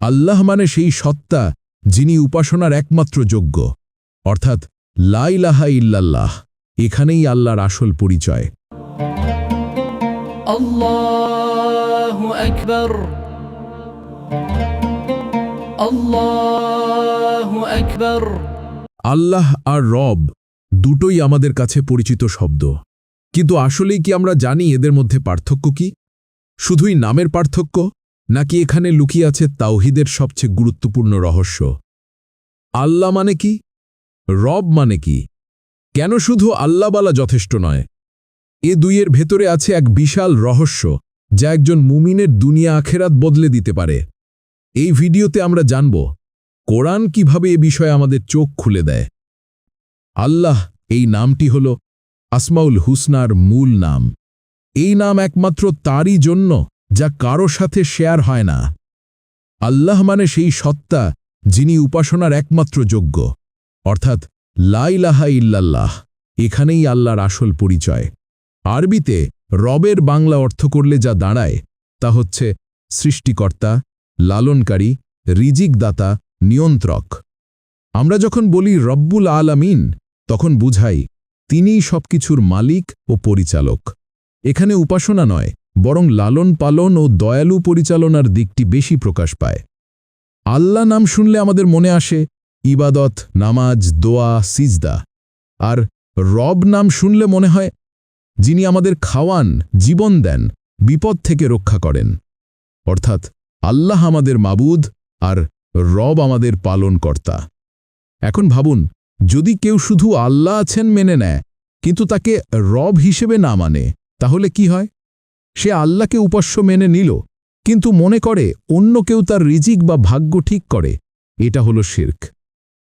আল্লাহ মানে সেই সত্তা যিনি উপাসনার একমাত্র যোগ্য। অর্থাৎ লাইলাহা ইল্লাল্লাহ এখানেই আল্লাহর আসল পরিচয়। আল্লাহ আর রব দুটোই আমাদের কাছে পরিচিত শব্দ। কিন্তু আসলেই কি আমরা জানি এদের মধ্যে পার্থক্য কি? শুধুই নামের পার্থক্য, নাকি এখানে লুকিয়ে আছে তাওহিদের সবচেয়ে গুরুত্বপূর্ণ রহস্য? আল্লাহ মানে কি? রব মানে কি? কেন শুধু আল্লাহ বলা যথেষ্ট নয়? এ দুইয়ের ভেতরে আছে এক বিশাল রহস্য, যা একজন মুমিনের দুনিয়া আখেরাত বদলে দিতে পারে। এই ভিডিওতে আমরা জানব, কোরআন কীভাবে এ বিষয়ে আমাদের চোখ খুলে দেয়? আল্লাহ, এই নামটি হল আসমাউল হুসনার মূল নাম। এই নাম একমাত্র তারই জন্য, যা কারও সাথে শেয়ার হয় না। আল্লাহ মানে সেই সত্তা, যিনি উপাসনার একমাত্র যোগ্য। অর্থাৎ লাইলাহা ইল্লাল্লাহ, এখানেই আল্লাহর আসল পরিচয়। আরবিতে, রবের বাংলা অর্থ করলে যা দাঁড়ায়, তা হচ্ছে সৃষ্টিকর্তা, লালনকারী, রিজিকদাতা, নিয়ন্ত্রক। আমরা যখন বলি রব্বুল আলামিন, তখন বুঝাই, তিনিই সবকিছুর মালিক ও পরিচালক। এখানে উপাসনা নয়, বরং লালন পালন ও দয়ালু পরিচালনার দিকটি বেশি প্রকাশ পায়। আল্লাহ নাম শুনলে আমাদের মনে আসে, ইবাদত, নামাজ, দোয়া, সিজদা। আর রব নাম শুনলে মনে হয়, যিনি আমাদের খাওয়ান, জীবন দেন, বিপদ থেকে রক্ষা করেন। অর্থাৎ আল্লাহ আমাদের মাবুদ আর রব আমাদের পালনকর্তা। এখন ভাবুন, যদি কেউ শুধু আল্লাহ আছেন মেনে নেয়, কিন্তু তাকে রব হিসেবে না মানে তাহলে কি হয়? সে আল্লাহকে উপাস্য মেনে নিল, কিন্তু মনে করে অন্য কেউ তার রিজিক বা ভাগ্য ঠিক করে। এটা হলো শির্ক।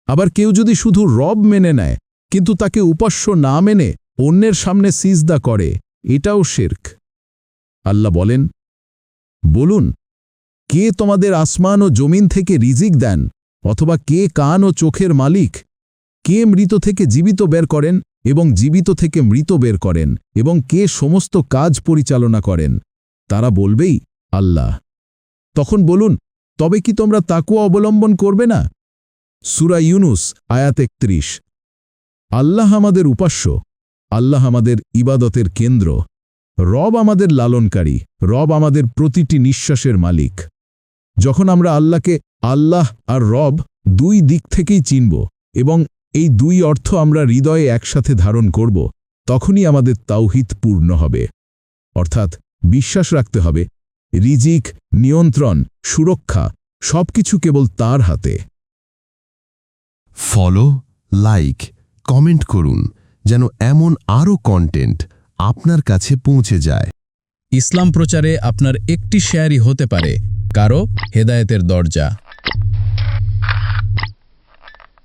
আবার কেউ যদি শুধু রব মেনে নেয়, কিন্তু তাকে উপাস্য না মেনে অন্যের সামনে সিজদা করে, এটাও শির্ক। আল্লাহ বলেন, বলুন, কে তোমাদের আসমান ও জমিন থেকে রিজিক দেন, অথবা কে কান ও চোখের মালিক? কে মৃত থেকে জীবিত বের করেন? এবং জীবিত থেকে মৃত বের করেন এবং কে সমস্ত কাজ পরিচালনা করেন। তারা বলবেই, আল্লাহ। তখন বলুন, তবে কি তোমরা তাকুয়া অবলম্বন করবে না? সুরা ইউনুস, আয়াত একত্রিশ। আল্লাহ আমাদের উপাস্য, আল্লাহ আমাদের ইবাদতের কেন্দ্র, রব আমাদের লালনকারী, রব আমাদের প্রতিটি নিঃশ্বাসের মালিক। যখন আমরা আল্লাহকে আল্লাহ আর রব দুই দিক থেকেই চিনব এবং এই দুই অর্থ আমরা হৃদয়ে একসাথে ধারণ করব তখনই আমাদের তাওহিত পূর্ণ হবে। অর্থাৎ বিশ্বাস রাখতে হবে রিজিক নিয়ন্ত্রণ সুরক্ষা সবকিছু কেবল তার হাতে। ফলো লাইক কমেন্ট করুন যেন এমন আরও কন্টেন্ট আপনার কাছে পৌঁছে যায়। ইসলাম প্রচারে আপনার একটি শেয়ারই হতে পারে কারও হেদায়েতের দরজা।